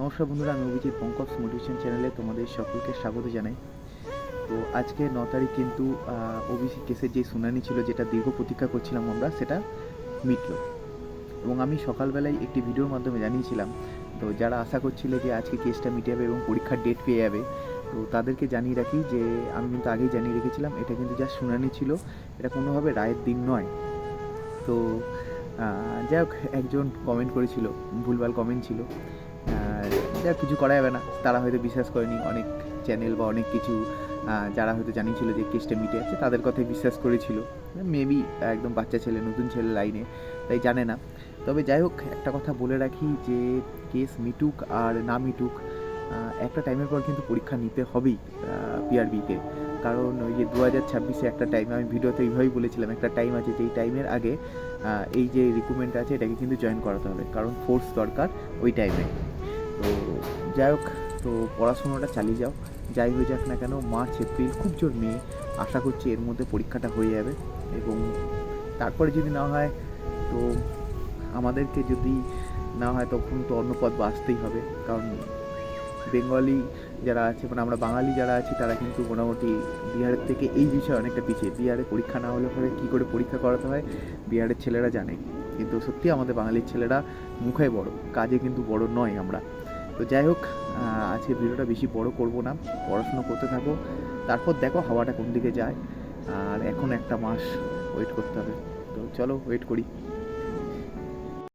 নমস্কার বন্ধুরা, আমি অভিজিৎ পঙ্কজ মোটিভেশন চ্যানেলে তোমাদের সকলকে স্বাগত জানাই। তো আজকে ন তারিখ কিন্তু ওবিসি কেসের যে শুনানি ছিল, যেটা দীর্ঘ প্রতীক্ষা করছিলাম আমরা, সেটা মিটলো। এবং আমি সকালবেলায় একটি ভিডিওর মাধ্যমে জানিয়েছিলাম, তো যারা আশা করছিলে যে আজকে কেসটা মিটে যাবে এবং পরীক্ষার ডেট পেয়ে যাবে, তো তাদেরকে জানিয়ে রাখি যে, আমি কিন্তু আগেই জানিয়ে রেখেছিলাম, এটা কিন্তু যা শুনানি ছিল, এটা কোনোভাবে রায়ের দিন নয়। তো যাই হোক, একজন কমেন্ট করেছিল, ভুলভাল কমেন্ট ছিল। যাক কিছু করা যাবে না। তারা হয়তো বিশ্বাস করেনি অনেক চ্যানেল বা অনেক কিছু যারা হয়তো জানিয়েছিল যে কেসটা মিটে আছে, তাদের কথাই বিশ্বাস করেছিল। মেবি একদম বাচ্চা ছেলে, নতুন ছেলে লাইনে তাই জানে না। তবে যাই হোক, একটা কথা বলে রাখি যে কেস মিটুক আর না মিটুক একটা টাইমের পর কিন্তু পরীক্ষা নিতে হবেই পিআরবিকে কারণ ওই যে দু হাজার ছাব্বিশে একটা টাইম আমি ভিডিওতে এইভাবেই বলেছিলাম, একটা টাইম আছে যেই টাইমের আগে এই যে রিক্রুটমেন্ট আছে, এটাকে কিন্তু জয়েন করাতে হবে। কারণ ফোর্স দরকার ওই টাইমে তো যাই হোক, তো পড়াশোনাটা চালিয়ে যাও। যাই হয়ে যাক না কেন, মার্চ, এপ্রিল, খুব জোর মে। আশা করছি এর মধ্যে পরীক্ষাটা হয়ে যাবে এবং তারপরে যদি না হয়, তো আমাদেরকে যদি না হয়, তখন তো অন্য পথ বাঁচতেই হবে। কারণ বেঙ্গলি যারা আছে মানে আমরা বাঙালি যারা আছি, তারা কিন্তু মোটামুটি বিহারের থেকে এই বিষয়ে অনেকটা পিছিয়ে। বিহারে পরীক্ষা না হলে পরে কী করে পরীক্ষা করাতে হয়, বিহারের ছেলেরা জানে। কিন্তু সত্যি আমাদের বাঙালির ছেলেরা মুখে বড়, কাজে কিন্তু বড় নয় আমরা। তো যাই হোক আজকে ভিডিওটা বেশি বড় করব না, পড়াশুনো করতে থাকো। তারপর দেখো হাওয়াটা কোন দিকে যায়, আর এখন একটা মাস ওয়েট করতে হবে। তো চলো ওয়েট করি।